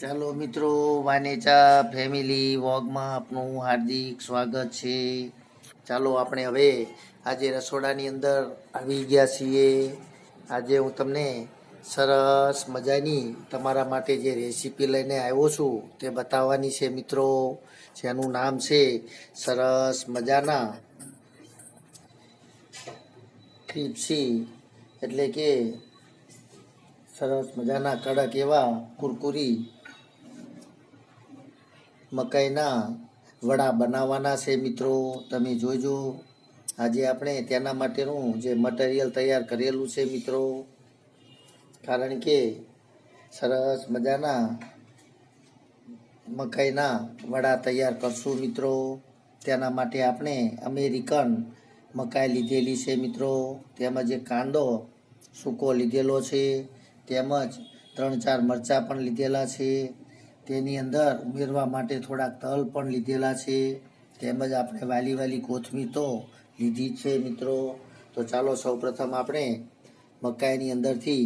ચાલો મિત્રો, વાનેચા ફેમિલી વોગમાં આપનું હાર્દિક સ્વાગત છે. ચાલો આપણે હવે આજે રસોડાની અંદર આવી ગયા છીએ. આજે હું તમને સરસ મજાની તમારા માટે જે રેસીપી લઈને આવ્યો છું તે બતાવવાની છે મિત્રો, જેનું નામ છે સરસ મજાના ક્રિપ્સી એટલે કે સરસ મજાના કડક એવા કુરકુરી મકાઈના વડા બનાવવાના છે મિત્રો. તમે જોજો. આજે આપણે તેના માટેનું જે મટીરિયલ તૈયાર કરેલું છે મિત્રો. કારણ કે સરસ મજાના મકાઈના વડા તૈયાર કરશું મિત્રો. તેના માટે આપણે અમેરિકન મકાઈ લીધેલી છે મિત્રો. તેમજ એક કાંદો સૂકો લીધેલો છે. તેમજ ત્રણ ચાર મરચાં પણ લીધેલા છે. તેની અંદર ઉમેરવા માટે થોડાક તલ પણ લીધેલા છે. તેમજ આપણે વાલી વાલી કોથમીર તો લીધી છે મિત્રો. તો ચાલો સૌપ્રથમ આપણે મકાઈની અંદરથી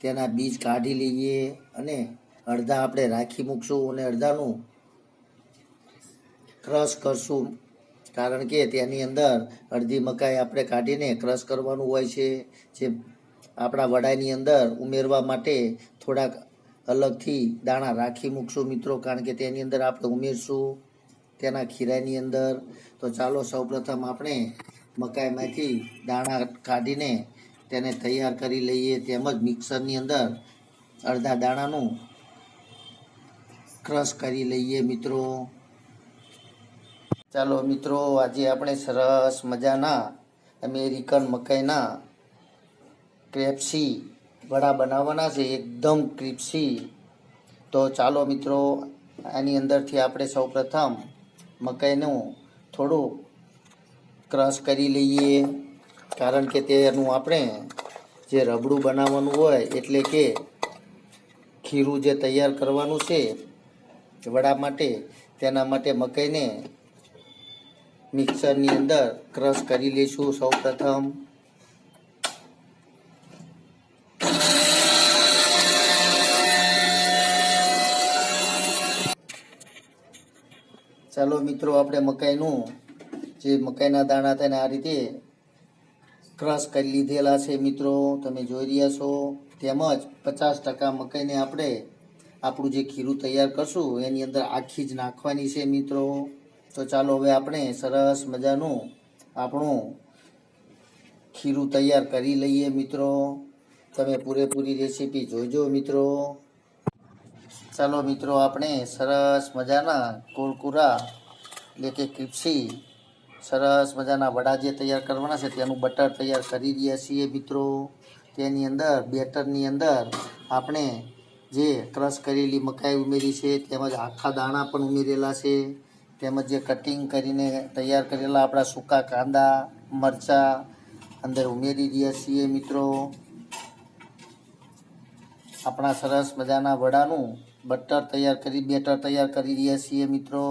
તેના બીજ કાઢી લઈએ અને અડધા આપણે રાખી મૂકશું અને અડધાનું ક્રશ કરશું. કારણ કે તેની અંદર અડધી મકાઈ આપણે કાઢીને ક્રશ કરવાનું હોય છે. જે આપણા વડાની અંદર ઉમેરવા માટે થોડાક અલગથી દાણા રાખી મૂકશું મિત્રો, કારણ કે તેની અંદર આપણે ઉમેરશું તેના ખીરાની અંદર. તો ચાલો સૌપ્રથમ આપણે મકાઈમાંથી દાણા કાઢીને તેને તૈયાર કરી લઈએ. તેમજ મિક્સરની અંદર અડધા દાણાનું ક્રશ કરી લઈએ મિત્રો. ચાલો મિત્રો, આજે આપણે સરસ મજાના અમેરિકન મકાઈના ક્રેપ્સી વડા બનાવવાના છે, એકદમ ક્રિપ્સી. તો ચાલો મિત્રો, આની અંદરથી આપણે સૌપ્રથમ મકાઈનું થોડું ક્રશ કરી લઈએ. કારણ કે તેનું આપણે જે રબડું બનાવવાનું હોય, એટલે કે ખીરું જે તૈયાર કરવાનું છે, વડા માટે, તેના માટે મકાઈને મિક્સરની અંદર ક્રશ કરી લઈશું સૌપ્રથમ ચાલો મિત્રો, આપણે મકાઈનું જે મકાઈના દાણા હતા એને આ રીતે ક્રશ કરી લીધેલા છે મિત્રો. તમે જોઈ રહ્યા છો. તેમજ પચાસ ટકા મકાઈને આપણે આપણું જે ખીરું તૈયાર કરશું, એની અંદર આખી જ નાખવાની છે મિત્રો. તો ચાલો હવે આપણે સરસ મજાનું આપણું ખીરું તૈયાર કરી લઈએ મિત્રો. તમે પૂરેપૂરી રેસીપી જોઈજો મિત્રો. ચાલો મિત્રો, આપણે સરસ મજાના કુરકુરા, એટલે કે ક્રિપ્સી સરસ મજાના વડા જે તૈયાર કરવાના છે તેનું બટર તૈયાર કરી રહ્યા છીએ મિત્રો. તેની અંદર, બેટરની અંદર આપણે જે ક્રશ કરેલી મકાઈ ઉમેરી છે, તેમજ આખા દાણા પણ ઉમેરેલા છે, તેમજ જે કટિંગ કરીને તૈયાર કરેલા આપણા સૂકા કાંદા, મરચાં અંદર ઉમેરી રહ્યા છીએ મિત્રો. આપણા સરસ મજાના વડાનું બટર તૈયાર કરી, બેટર તૈયાર કરી રહ્યા છીએ મિત્રો.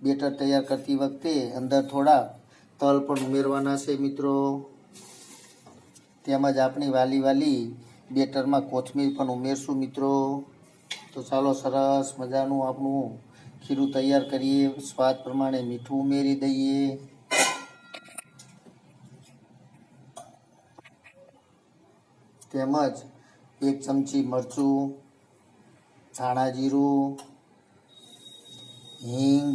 બેટર તૈયાર કરતી વખતે અંદર થોડા તલ પણ ઉમેરવાના છે મિત્રો. તેમજ આપણી વાલી વાલી બેટરમાં કોથમીર પણ ઉમેરશું મિત્રો. તો ચાલો સરસ મજાનું આપણું ખીરું તૈયાર કરીએ. સ્વાદ પ્રમાણે મીઠું ઉમેરી દઈએ. તેમજ એક ચમચી મરચું ધાણા જીરું હિંગ,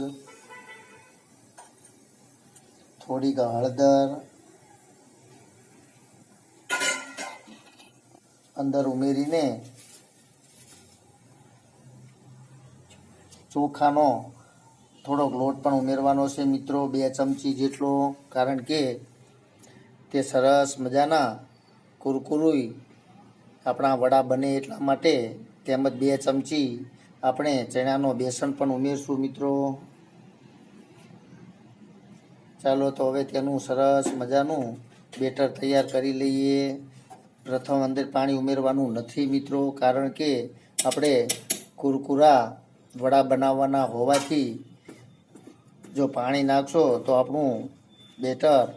થોડીક હળદર, અંદર ઉમેરીને ચોખાનો થોડોક લોટ પણ ઉમેરવાનો છે. મિત્રો, બે ચમચી જેટલો, કારણ કે તે સરસ મજાના કુરકુરુઈ આપણા વડા બને એટલા માટે તેમજ બે ચમચી આપણે ચણાનો બેસન પણ ઉમેરશું, મિત્રો. ચાલો તો હવે તેનું સરસ મજાનું બેટર તૈયાર કરી લઈએ. પ્રથમ અંદર પાણી ઉમેરવાનું નથી, મિત્રો, કારણ કે આપણે કુરકુરા વડા બનાવવાના હોવાથી જો પાણી નાખશો તો આપણું બેટર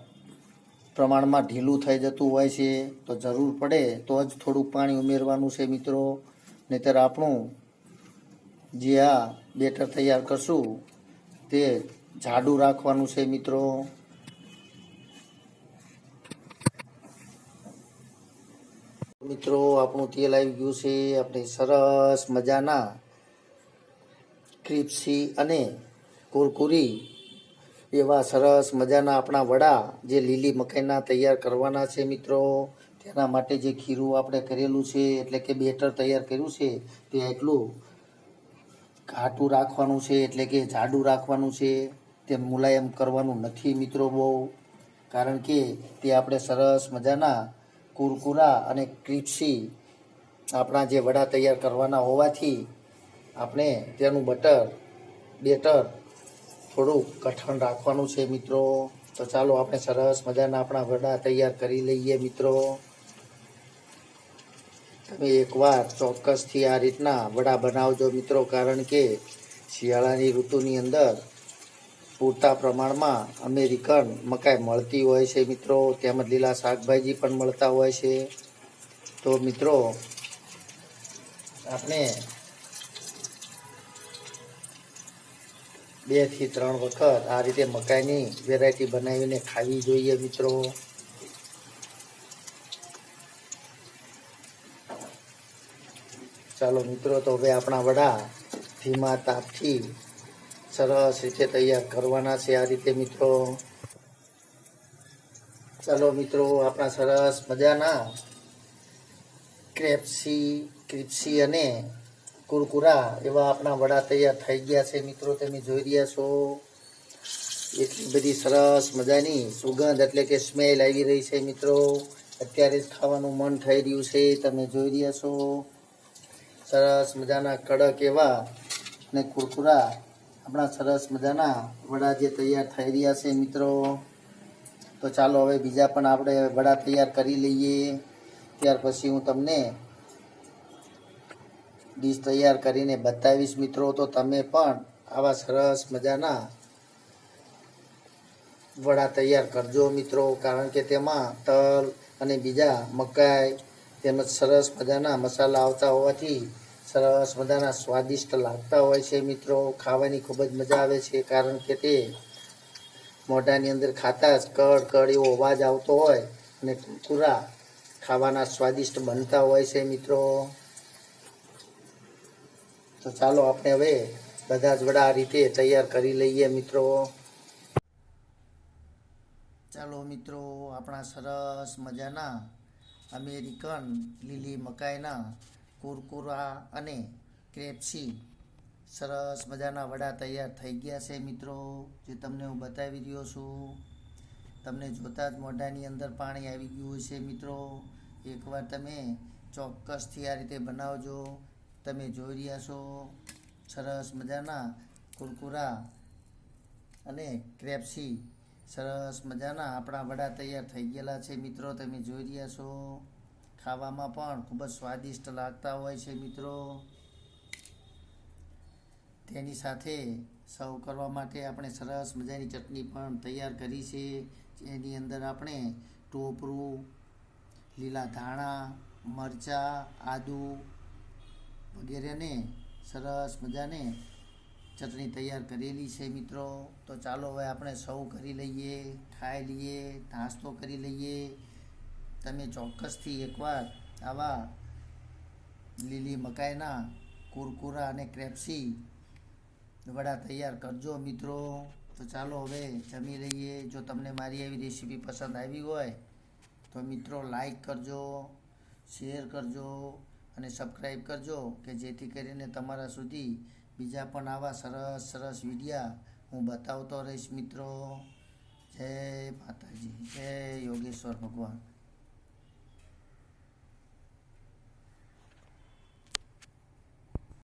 પ્રમાણમાં ઢીલું થઈ જતું હોય છે. તો જરૂર પડે તો જ થોડુંક પાણી ઉમેરવાનું છે, મિત્રો. નહીતર આપણું જે આ બેટર તૈયાર કરશું, તે જાડું રાખવાનું છે મિત્રો. મિત્રો, આપણું તેલ આવી ગયું છે. આપણે સરસ મજાના ક્રિપ્સી અને કુરકુરી એવા સરસ મજાના આપણા વડા જે લીલી મકાઈના તૈયાર કરવાના છે મિત્રો. તેના માટે જે ખીરું આપણે કરેલું છે, એટલે કે બેટર તૈયાર કર્યું છે, તે એટલું ઘાટું રાખવાનું છે, એટલે કે જાડું રાખવાનું છે, તે મુલાયમ કરવાનું નથી મિત્રો બહુ. કારણ કે તે આપણે સરસ મજાના કુરકુરા અને ક્રિપ્સી આપણા જે વડા તૈયાર કરવાના હોવાથી આપણે તેનું બટર, બેટર થોડુંક કઠણ રાખવાનું છે મિત્રો. તો ચાલો આપણે સરસ મજાના આપણા વડા તૈયાર કરી લઈએ મિત્રો. તમે એકવાર ચોક્કસથી આ રીતના વડા બનાવજો મિત્રો, કારણ કે શિયાળાની ઋતુની અંદર પૂરતા પ્રમાણમાં અમેરિકન મકાઈ મળતી હોય છે મિત્રો. તેમજ લીલા શાકભાજી પણ મળતા હોય છે. તો મિત્રો, આપણે બેથી ત્રણ વખત આ રીતે મકાઈની વેરાયટી બનાવીને ખાવી જોઈએ મિત્રો. ચાલો મિત્રો, તો હવે આપણા વડા ધીમા તાપથી સરસ રીતે તૈયાર કરવાના છે આ રીતે મિત્રો. ચાલો મિત્રો, આપણા સરસ મજાના ક્રેપ્સી, ક્રિપ્સી અને કુરકુરા એવા આપણા વડા તૈયાર થઈ ગયા છે મિત્રો, તમે જોઈ રહ્યા છો. એટલી બધી સરસ મજાની સુગંધ એટલે કે સ્મેલ આવી રહી છે મિત્રો. અત્યારે જ ખાવાનું મન થઈ રહ્યું છે, તમે જોઈ રહ્યા છો. સરસ મજાના કડક એવા અને કુરકુરા આપણા સરસ મજાના વડા જે તૈયાર થઈ રહ્યા છે મિત્રો. તો ચાલો હવે બીજા પણ આપણે વડા તૈયાર કરી લઈએ. ત્યાર પછી હું તમને ડીશ તૈયાર કરીને બતાવીશ મિત્રો. તો તમે પણ આવા સરસ મજાના વડા તૈયાર કરજો મિત્રો. કારણ કે તેમાં તલ અને બીજા મકાઈ તેમજ સરસ મજાના મસાલા આવતા હોવાથી સરસ મજાના સ્વાદિષ્ટ લાગતા હોય છે મિત્રો. ખાવાની ખૂબ જ મજા આવે છે કારણ કે તે મોઢાની અંદર ખાતા જ કડ કડ એવો અવાજ આવતો હોય અને કુરકુરા ખાવાના સ્વાદિષ્ટ બનતા હોય છે મિત્રો. તો ચાલો આપણે હવે બધા જ વડા આ રીતે તૈયાર કરી લઈએ મિત્રો. ચાલો મિત્રો, આપણા સરસ મજાના અમેરિકન લીલી મકાઈના કુરકુરા અને ક્રેપ્સી. સરસ મજાના વડા તૈયાર થઈ ગયા છે મિત્રો. જે તમને હું બતાવી રહ્યો છું. તમને જોતા જ મોઢાની અંદર પાણી આવી ગયું છે મિત્રો. એકવાર તમે ચોક્કસથી આ રીતે બનાવજો. તમે જોઈ રહ્યા છો સરસ મજાના કુરકુરા અને ક્રેપ્સી. સરસ મજાના. આપણા વડા તૈયાર થઈ ગયેલા છે મિત્રો. તમે જોઈ રહ્યા છો. ખાવામાં પણ ખૂબ જ સ્વાદિષ્ટ લાગતા હોય છે મિત્રો. તેની સાથે સર્વ કરવા માટે આપણે સરસ મજાની ચટણી પણ તૈયાર કરી છે. એની અંદર આપણે ટોપરું, લીલા ધાણા, મરચાં, આદુ વગેરેને સરસ મજાને ચટણી તૈયાર કરેલી છે મિત્રો. તો ચાલો હવે આપણે સૌ કરી લઈએ, ખાઈ લઈએ, નાસ્તો કરી લઈએ. તમે ચોક્કસથી એકવાર આવા લીલી મકાઈના કુરકુરા અને ક્રેપ્સી વડા તૈયાર કરજો મિત્રો. તો ચાલો હવે જમી લઈએ. જો તમને મારી એવી રેસીપી પસંદ આવી હોય, તો મિત્રો લાઈક કરજો, શેર કરજો અને સબસ્ક્રાઈબ કરજો, કે જેથી કરીને તમારા સુધી બીજા પણ આવા સરસ સરસ વિડીયા હું બતાવતો રહીશ મિત્રો. જય માતાજી, જય યોગેશ્વર ભગવાન.